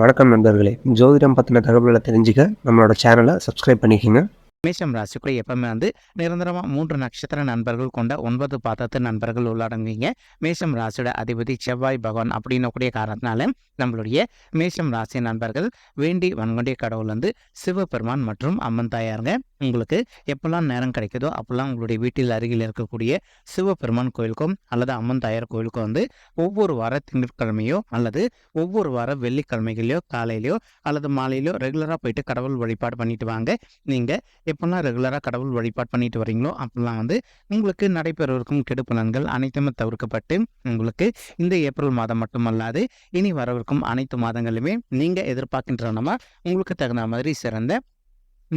வணக்கம் நண்பர்களே. ஜோதிடம் பற்றின தகவல்களை தெரிஞ்சுக்க நம்மளோட சேனலை சப்ஸ்கிரைப் பண்ணிக்கோங்க. மேஷம் ராசிக்குள்ள எப்பவுமே வந்து நிரந்தரமாக மூன்று நட்சத்திர நண்பர்கள் கொண்ட ஒன்பது பாதத்து நண்பர்கள் உள்ளடங்குவீங்க. மேஷம் ராசியோட அதிபதி செவ்வாய் பகவான் அப்படின்னக்கூடிய காரணத்தினால நம்மளுடைய மேஷம் ராசி நண்பர்கள் வேண்டி வன்கொண்டிய கடவுள் வந்து சிவபெருமான் மற்றும் அம்மன் தாயாருங்க. உங்களுக்கு எப்போல்லாம் நேரம் கிடைக்குதோ அப்போல்லாம் உங்களுடைய வீட்டில் அருகில் இருக்கக்கூடிய சிவபெருமான் கோயிலுக்கும் அல்லது அம்மன் தாயார் கோயிலுக்கும் வந்து ஒவ்வொரு வார திங்கட்கிழமையோ அல்லது ஒவ்வொரு வார வெள்ளிக்கிழமைகளையோ காலையிலையோ அல்லது மாலையிலோ ரெகுலராக போயிட்டு கடவுள் வழிபாடு பண்ணிட்டு வாங்க. நீங்கள் எப்போல்லாம் ரெகுலராக கடவுள் வழிபாடு பண்ணிட்டு வரீங்களோ அப்போல்லாம் வந்து உங்களுக்கு நடைபெறவிருக்கும் கெடுப்பலன்கள் அனைத்துமே தவிர்க்கப்பட்டு உங்களுக்கு இந்த ஏப்ரல் மாதம் மட்டுமல்லாது இனி வரவிருக்கும் அனைத்து மாதங்களுமே நீங்கள் எதிர்பார்க்கின்றனமா உங்களுக்கு தகுந்த மாதிரி சிறந்த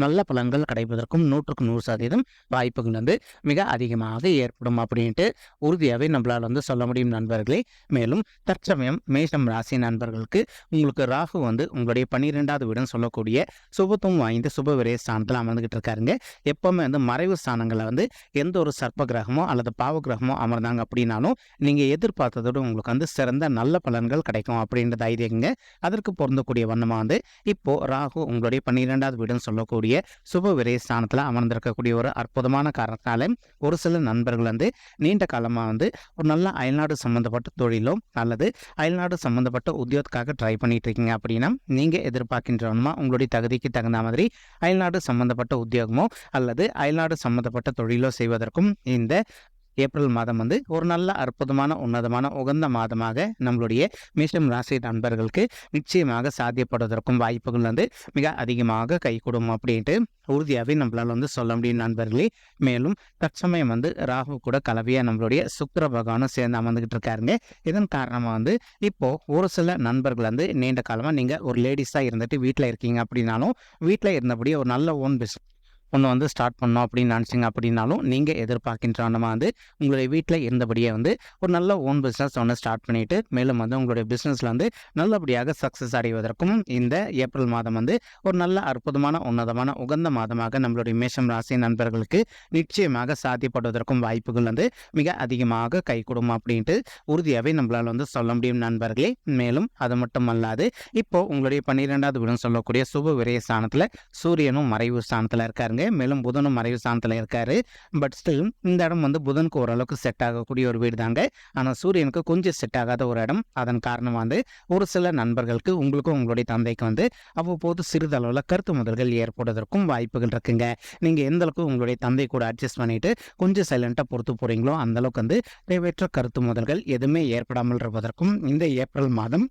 நல்ல பலன்கள் கிடைப்பதற்கும் நூற்றுக்கு நூறு சதவீதம் வாய்ப்புகள் வந்து மிக அதிகமாக ஏற்படும் அப்படின்ட்டு உறுதியாகவே நம்மளால் வந்து சொல்ல முடியும் நண்பர்களே. மேலும் தற்சமயம் மேஷம் ராசி நண்பர்களுக்கு உங்களுக்கு ராகு வந்து உங்களுடைய பன்னிரெண்டாவது வீடுன்னு சொல்லக்கூடிய சுபத்துவம் வாய்ந்த சுப விரைய ஸ்தானத்தில் அமர்ந்துகிட்டு இருக்காருங்க. எப்பவுமே வந்து மறைவு ஸ்தானங்களில் வந்து எந்த ஒரு சர்ப்ப கிரகமோ அல்லது பாவ கிரகமோ அமர்ந்தாங்க அப்படின்னாலும் நீங்கள் எதிர்பார்த்ததோடு உங்களுக்கு வந்து சிறந்த நல்ல பலன்கள் கிடைக்கும் அப்படின்ற தைரியங்க. அதற்கு பொருந்தக்கூடிய வண்ணமாக வந்து இப்போது ராகு உங்களுடைய பன்னிரெண்டாவது வீடுன்னு சொல்லக்கூடிய சுப விரய ஸ்தானத்தில் அமர்ந்திருக்கக்கூடிய ஒரு அற்புதமான காரணத்தினால ஒரு சில நண்பர்கள் வந்து நீண்ட காலமாக வந்து ஒரு நல்ல அயல்நாடு சம்மந்தப்பட்ட தொழிலோ அல்லது அயல்நாடு சம்மந்தப்பட்ட உத்தியோகத்துக்காக ட்ரை பண்ணிட்டு இருக்கீங்க அப்படின்னா நீங்கள் எதிர்பார்க்கின்றவனுமா உங்களுடைய தகுதிக்கு தகுந்த மாதிரி அயல்நாடு சம்மந்தப்பட்ட உத்தியோகமோ அல்லது அயல்நாடு சம்மந்தப்பட்ட தொழிலோ செய்வதற்கும் இந்த ஏப்ரல் மாதம் வந்து ஒரு நல்ல அற்புதமான உன்னதமான உகந்த மாதமாக நம்மளுடைய மேஷம் ராசி நண்பர்களுக்கு நிச்சயமாக சாத்தியப்படுவதற்கும் வாய்ப்புகள் வந்து மிக அதிகமாக கைகூடும் அப்படின்ட்டு உறுதியாகவே நம்மளால் வந்து சொல்ல முடியும் நண்பர்களே. மேலும் தற்சமயம் வந்து ராகு கூட கலவையாக நம்மளுடைய சுக்கர பகவானும் சேர்ந்து அமர்ந்துகிட்டு இருக்காருங்க. இதன் காரணமாக வந்து இப்போ ஒரு சில நண்பர்கள் வந்து நீண்ட காலமாக நீங்கள் ஒரு லேடிஸாக இருந்துட்டு வீட்டில் இருக்கீங்க அப்படின்னாலும் வீட்டில் இருந்தபடியே ஒரு நல்ல ஓன் பிஸ்னஸ் ஒன்று வந்து ஸ்டார்ட் பண்ணோம் அப்படின்னு நினச்சிங்க அப்படின்னாலும் நீங்கள் எதிர்பார்க்கின்ற வண்ணமாக வந்து உங்களுடைய வீட்டில் இருந்தபடியே வந்து ஒரு நல்ல ஓன் பிஸ்னஸ் ஒன்று ஸ்டார்ட் பண்ணிவிட்டு மேலும் வந்து உங்களுடைய பிஸ்னஸில் வந்து நல்லபடியாக சக்ஸஸ் அடைவதற்கும் இந்த ஏப்ரல் மாதம் வந்து ஒரு நல்ல அற்புதமான உன்னதமான உகந்த மாதமாக நம்மளுடைய மேஷம் ராசி நண்பர்களுக்கு நிச்சயமாக சாத்தியப்படுவதற்கும் வாய்ப்புகள் வந்து மிக அதிகமாக கைகூடும் அப்படின்ட்டு உறுதியாகவே நம்மளால் வந்து சொல்ல முடியும் நண்பர்களே. மேலும் அது மட்டும் அல்லாது இப்போ உங்களுடைய பன்னிரெண்டாவது வீடுன்னு சொல்லக்கூடிய சுப விரய ஸ்தானத்தில் சூரியனும் மறைவு ஸ்தானத்தில் இருக்காருங்க மேலும் புதனும் மறைவு ஸ்தானத்தில் இருக்காரு. பட் ஸ்டில் இந்த இடம் வந்து புதனுக்கு ஓரளவுக்கு செட் ஆகக்கூடிய ஒரு வீடு தாங்க. ஆனால் சூரியனுக்கு கொஞ்சம் செட் ஆகாத ஒரு இடம். அதன் காரணமாக வந்து ஒரு சில நண்பர்களுக்கு உங்களுக்கும் உங்களுடைய தந்தைக்கு வந்து அவ்வப்போது சிறிதளவில் கருத்து முதல்கள் ஏற்படுவதற்கும் வாய்ப்புகள் இருக்குங்க. நீங்கள் எந்த அளவுக்கு உங்களுடைய தந்தை கூட அட்ஜஸ்ட் பண்ணிட்டு கொஞ்சம் சைலண்ட்டாக பொறுத்து போகிறீங்களோ அந்த அளவுக்கு வந்து தேவையற்ற கருத்து முதல்கள் எதுவுமே ஏற்படாமல் இருப்பதற்கும் இந்த ஏப்ரல் மாதம்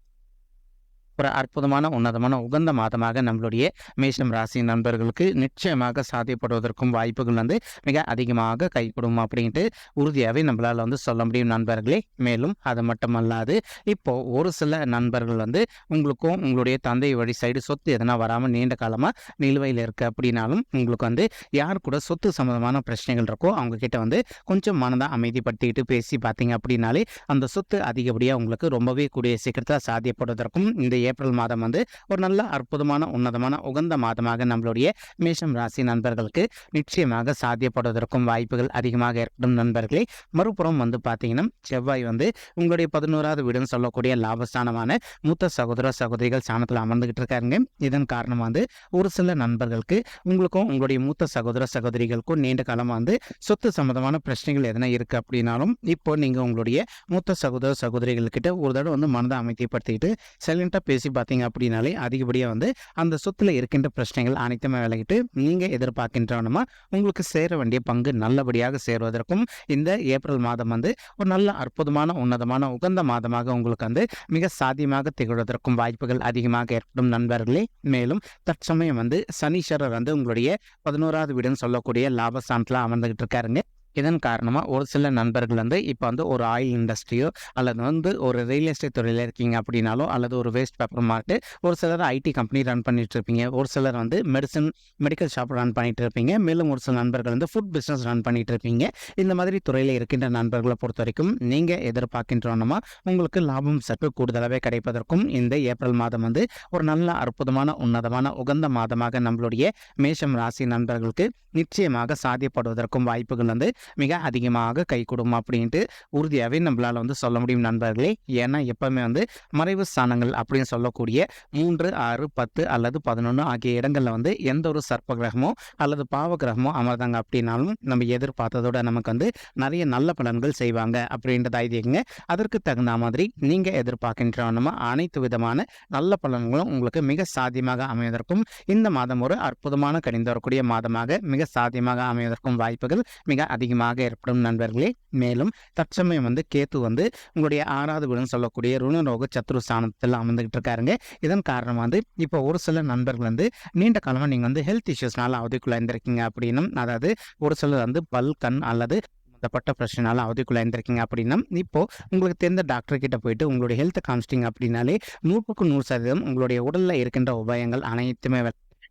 ஒரு அற்புதமான உன்னதமான உகந்த மாதமாக நம்மளுடைய மேஷம் ராசி நண்பர்களுக்கு நிச்சயமாக சாத்தியப்படுவதற்கும் வாய்ப்புகள் வந்து மிக அதிகமாக கைகூடும் அப்படின்ட்டு உறுதியாகவே நம்மளால் வந்து சொல்ல முடியும் நண்பர்களே. மேலும் அது மட்டுமல்லாது இப்போ ஒரு சில நண்பர்கள் வந்து உங்களுக்கும் உங்களுடைய தந்தை வழி சைடு சொத்து எதனா வராமல் நீண்ட காலமாக நிலுவையில் இருக்குது அப்படின்னாலும் உங்களுக்கு வந்து யார் கூட சொத்து சம்மந்தமான பிரச்சனைகள் இருக்கோ அவங்க கிட்ட வந்து கொஞ்சம் மனதை அமைதிப்படுத்திக்கிட்டு பேசி பார்த்தீங்க அப்படின்னாலே அந்த சொத்து அதிகப்படியாக உங்களுக்கு ரொம்பவே கூடிய சீக்கிரத்தில் சாத்தியப்படுவதற்கும் இந்த ஏப்ரல் மாதம் வந்து ஒரு நல்ல அற்புதமான உன்னதமான உகந்த மாதமாக நம்மளுடைய மேஷம் ராசி நண்பர்களுக்கு நிச்சயமாக சாத்தியப்படுவதற்கும் வாய்ப்புகள் அதிகமாக ஏற்படும் நண்பர்களே. மறுபுறம் வந்து பார்த்தீங்கன்னா செவ்வாய் வந்து உங்களுடைய பதினோராவது வீடுன்னு சொல்லக்கூடிய லாபஸ்தானமான மூத்த சகோதர சகோதரிகள் சாணத்தில் அமர்ந்துகிட்டு இருக்காருங்க. இதன் காரணம் வந்து ஒரு சில நண்பர்களுக்கு உங்களுக்கும் உங்களுடைய மூத்த சகோதர சகோதரிகளுக்கும் நீண்ட காலமாக வந்து சொத்து சம்மந்தமான பிரச்சனைகள் எதனா இருக்குது அப்படின்னாலும் இப்போ நீங்கள் உங்களுடைய மூத்த சகோதர சகோதரிகள்கிட்ட ஒரு தடவை வந்து மனதை அமைதிப்படுத்திட்டு சைலண்டாக பேசி பார்த்தீங்க அப்படின்னாலே அதிகப்படியாக வந்து அந்த சொத்தில் இருக்கின்ற பிரச்சனைகள் அனைத்துமே விலகிட்டு நீங்கள் எதிர்பார்க்கின்றவனுமா உங்களுக்கு சேர வேண்டிய பங்கு நல்லபடியாக சேருவதற்கும் இந்த ஏப்ரல் மாதம் வந்து ஒரு நல்ல அற்புதமான உன்னதமான உகந்த மாதமாக உங்களுக்கு வந்து மிக சாத்தியமாக திகழ்வதற்கும் வாய்ப்புகள் அதிகமாக ஏற்படும் நண்பர்களே. மேலும் தற்சமயம் வந்து சனீஸ்வரர் வந்து உங்களுடைய பதினோராவது வீடுன்னு சொல்லக்கூடிய லாபஸ்தானத்தில் அமர்ந்துகிட்டு இருக்காருங்க. இதன் காரணமாக ஒரு சில நண்பர்கள் வந்து இப்போ வந்து ஒரு ஆயில் இண்டஸ்ட்ரியோ அல்லது வந்து ஒரு ரியல் எஸ்டேட் துறையில் இருக்கீங்க அப்படின்னாலோ அல்லது ஒரு வேஸ்ட் பேப்பர் மார்ட்டு ஒரு சிலர் ஐடி கம்பெனி ரன் பண்ணிட்டு இருப்பீங்க. ஒரு சிலர் வந்து மெடிசன் மெடிக்கல் ஷாப் ரன் பண்ணிட்டு இருப்பீங்க. மேலும் ஒரு சில நண்பர்கள் வந்து ஃபுட் பிஸ்னஸ் ரன் பண்ணிட்டு இருப்பீங்க. இந்த மாதிரி துறையில் இருக்கின்ற நண்பர்களை பொறுத்த வரைக்கும் நீங்கள் எதிர்பார்க்கின்றோன்னா உங்களுக்கு லாபம் சற்று கூடுதலாகவே கிடைப்பதற்கும் இந்த ஏப்ரல் மாதம் வந்து ஒரு நல்ல அற்புதமான உன்னதமான உகந்த மாதமாக நம்மளுடைய மேஷம் ராசி நண்பர்களுக்கு நிச்சயமாக சாத்தியப்படுவதற்கும் வாய்ப்புகள் வந்து மிக அதிகமாக கை கொடுக்கும் அப்படின்ட்டு உறுதியாகவே நம்மளால் வந்து சொல்ல முடியும் நண்பர்களே. ஏன்னா எப்பவுமே வந்து மறைவு ஸ்தானங்கள் அப்படின்னு சொல்லக்கூடிய மூன்று ஆறு பத்து அல்லது பதினொன்று ஆகிய இடங்களில் வந்து எந்த ஒரு சர்ப்ப கிரகமோ அல்லது பாவ கிரகமோ அமர்ந்தாங்க அப்படின்னாலும் நம்ம எதிர்பார்த்ததோட நமக்கு வந்து நிறைய நல்ல பலன்கள் செய்வாங்க அப்படின்றத ஐதீகங்க. அதற்கு தகுந்த மாதிரி நீங்கள் எதிர்பார்க்கின்றவனமா அனைத்து விதமான நல்ல பலன்களும் உங்களுக்கு மிக சாத்தியமாக அமைவதற்கும் இந்த மாதம் ஒரு அற்புதமான கணிந்து வரக்கூடிய மாதமாக மிக சாத்தியமாக அமைவதற்கும் வாய்ப்புகள் மிக அதிகமாக ஏற்படும் நண்பர்களே. மேலும் தற்சமயம் வந்து கேத்து வந்து உங்களுடைய ஆறாவது வீடுன்னு சொல்லக்கூடிய ருணரோக சத்ரு ஸ்தானத்தில் அமர்ந்துகிட்டு இருக்காருங்க. இதன் காரணம் வந்து இப்போ ஒரு சில நண்பர்கள் வந்து நீண்ட காலமாக நீங்கள் வந்து ஹெல்த் இஷ்யூஸ்னால அவதிக்குள்ள இருந்திருக்கீங்க அப்படின்னும் அதாவது ஒரு சிலர் வந்து பல் கண் அல்லது சம்மந்தப்பட்ட பிரச்சனைனால அவதிக்குள்ள இருந்திருக்கீங்க அப்படின்னா இப்போ உங்களுக்கு தெரிந்த டாக்டர் கிட்ட போயிட்டு உங்களுடைய ஹெல்த்தை காமிச்சிட்டிங்க அப்படின்னாலே நூற்றுக்கு நூறு சதவீதம் உங்களுடைய உடலில் இருக்கின்ற உபாயங்கள் அனைத்துமே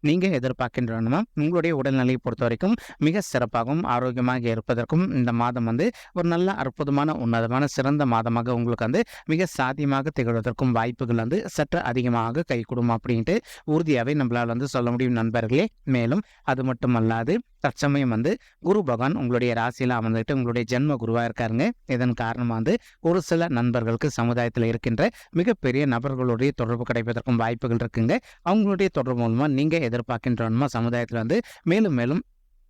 நீங்கள் எதிர்பார்க்கின்றனமா உங்களுடைய உடல்நிலையை பொறுத்த வரைக்கும் மிக சிறப்பாகவும் ஆரோக்கியமாக இருப்பதற்கும் இந்த மாதம் வந்து ஒரு நல்ல அற்புதமான உன்னதமான சிறந்த மாதமாக உங்களுக்கு வந்து மிக சாத்தியமாக திகழ்வதற்கும் வாய்ப்புகள் வந்து சற்று அதிகமாக கைகூடும் அப்படின்ட்டு உறுதியாகவே நம்மளால் வந்து சொல்ல முடியும் நண்பர்களே. மேலும் அது மட்டும் அல்லாது தற்சமயம் வந்து குரு பகவான் உங்களுடைய ராசியில் அமர்ந்துட்டு உங்களுடைய ஜென்ம குருவாக இருக்காருங்க. இதன் காரணமாக வந்து ஒரு சில நண்பர்களுக்கு சமுதாயத்தில் இருக்கின்ற மிகப்பெரிய நபர்களுடைய தொடர்பு கிடைப்பதற்கும் வாய்ப்புகள் இருக்குங்க. அவங்களுடைய தொடர்பு மூலமாக நீங்கள் எதிர்பார்க்கின்றவனுமா சமுதாயத்தில் வந்து மேலும் மேலும்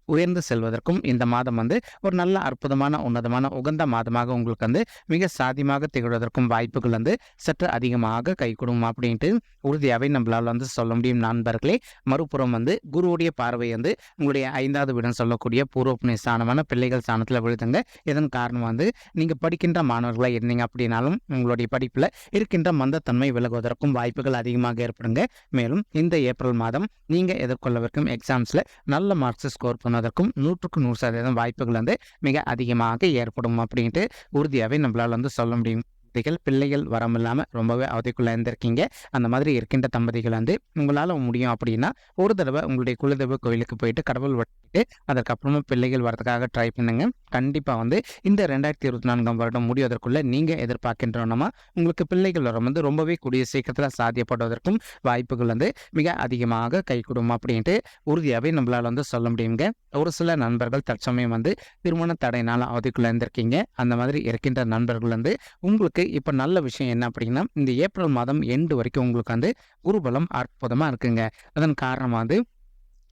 உயர்ந்து செல்வதற்கும் இந்த மாதம் வந்து ஒரு நல்ல அற்புதமான உன்னதமான உகந்த மாதமாக உங்களுக்கு வந்து மிக சாதியமாக திகழ்வதற்கும் வாய்ப்புகள் வந்து சற்று அதிகமாக கை கொடுக்கும் அப்படின்ட்டு உறுதியாகவே நம்மளால் வந்து சொல்ல முடியும். நண்பர்களே மறுபுறம் வந்து குருவுடைய பார்வை வந்து உங்களுடைய ஐந்தாவது வீடம் சொல்லக்கூடிய பூர்வப்புணி ஸ்தானமான பிள்ளைகள் ஸ்தானத்தில் விழுதுங்க இதன் காரணம் வந்து நீங்கள் படிக்கின்ற மாணவர்களாக இருந்தீங்க அப்படின்னாலும் உங்களுடைய படிப்பில் இருக்கின்ற மந்தத்தன்மை விலகுவதற்கும் வாய்ப்புகள் அதிகமாக ஏற்படுங்க. மேலும் இந்த ஏப்ரல் மாதம் நீங்கள் எதிர்கொள்ளவிருக்கும் எக்ஸாம்ஸில் நல்ல மார்க்ஸ் ஸ்கோர் பண்ணதற்கும் நூற்றுக்கு நூறு சதவீதம் வாய்ப்புகள் வந்து மிக அதிகமாக ஏற்படும் அப்படின்ட்டு உறுதியாகவே நம்மளால் வந்து சொல்ல முடியும். தம்பதிகள் பிள்ளைகள் வரம் இல்லாமல் ரொம்பவே அவதிக்குள்ளே இருந்திருக்கீங்க. அந்த மாதிரி இருக்கின்ற தம்பதிகள் வந்து உங்களால் முடியும் அப்படின்னா ஒரு தடவை உங்களுடைய குலதெய்வ கோயிலுக்கு போயிட்டு கடவுள் வட்டிட்டு அதற்கப்புறமா பிள்ளைகள் வரதுக்காக ட்ரை பண்ணுங்க. கண்டிப்பாக வந்து இந்த ரெண்டாயிரத்தி இருபத்தி நான்காம் வருடம் முடிவதற்குள்ளே நீங்கள் எதிர்பார்க்கின்றோன்னா உங்களுக்கு பிள்ளைகள் வரம் வந்து ரொம்பவே கூடிய சீக்கிரத்தில் சாத்தியப்படுவதற்கும் வாய்ப்புகள் வந்து மிக அதிகமாக கை அப்படின்ட்டு உறுதியாகவே நம்மளால் வந்து சொல்ல முடியுங்க. ஒரு சில நண்பர்கள் தற்சமயம் வந்து திருமண தடையினால் அவதிக்குள்ளே இருந்திருக்கீங்க. அந்த மாதிரி இருக்கின்ற நண்பர்கள் வந்து உங்களுக்கு இப்போ நல்ல விஷயம் என்ன அப்படின்னா இந்த ஏப்ரல் மாதம் எண்டு வரைக்கும் உங்களுக்கு வந்து குருபலம் அற்புதமாக இருக்குங்க. அதன் காரணமாக வந்து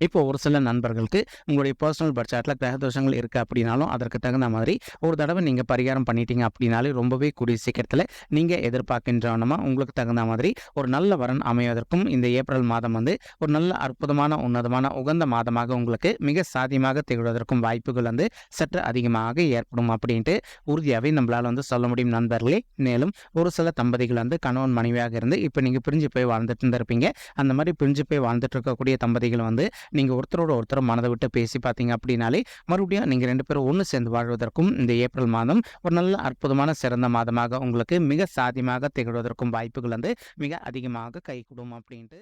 இப்போ ஒரு சில நண்பர்களுக்கு உங்களுடைய பர்சனல் பட்ஜெட்டில் கிரக தோஷங்கள் இருக்குது அப்படின்னாலும் அதற்கு தகுந்த மாதிரி ஒரு தடவை நீங்கள் பரிகாரம் பண்ணிட்டீங்க அப்படின்னாலே ரொம்பவே கூடிய சீக்கிரத்தில் நீங்கள் எதிர்பார்க்கின்றவனமா உங்களுக்கு தகுந்த மாதிரி ஒரு நல்ல வரன் அமைவதற்கும் இந்த ஏப்ரல் மாதம் வந்து ஒரு நல்ல அற்புதமான உன்னதமான உகந்த மாதமாக உங்களுக்கு மிக சாத்தியமாக திகழ்வதற்கும் வாய்ப்புகள் வந்து சற்று அதிகமாக ஏற்படும் அப்படின்ட்டு உறுதியாகவே நம்மளால் வந்து சொல்ல முடியும் நண்பர்களே. மேலும் ஒரு சில தம்பதிகள் வந்து கணவன் மனைவியாக இருந்து இப்போ நீங்கள் பிரிஞ்சு போய் வாழ்ந்துட்டு இருந்திருப்பீங்க. அந்த மாதிரி பிரிஞ்சு போய் வாழ்ந்துட்டு இருக்கக்கூடிய தம்பதிகள் வந்து நீங்கள் ஒருத்தரோட ஒருத்தர் மனதை விட்டு பேசி பார்த்தீங்க அப்படின்னாலே மறுபடியும் நீங்கள் ரெண்டு பேரும் ஒன்று சேர்ந்து வாழ்வதற்கும் இந்த ஏப்ரல் மாதம் ஒரு நல்ல அற்புதமான சிறந்த மாதமாக உங்களுக்கு மிக சாதியமாக திகழ்வதற்கும் வாய்ப்புகள் வந்து மிக அதிகமாக கைகூடும் அப்படின்ட்டு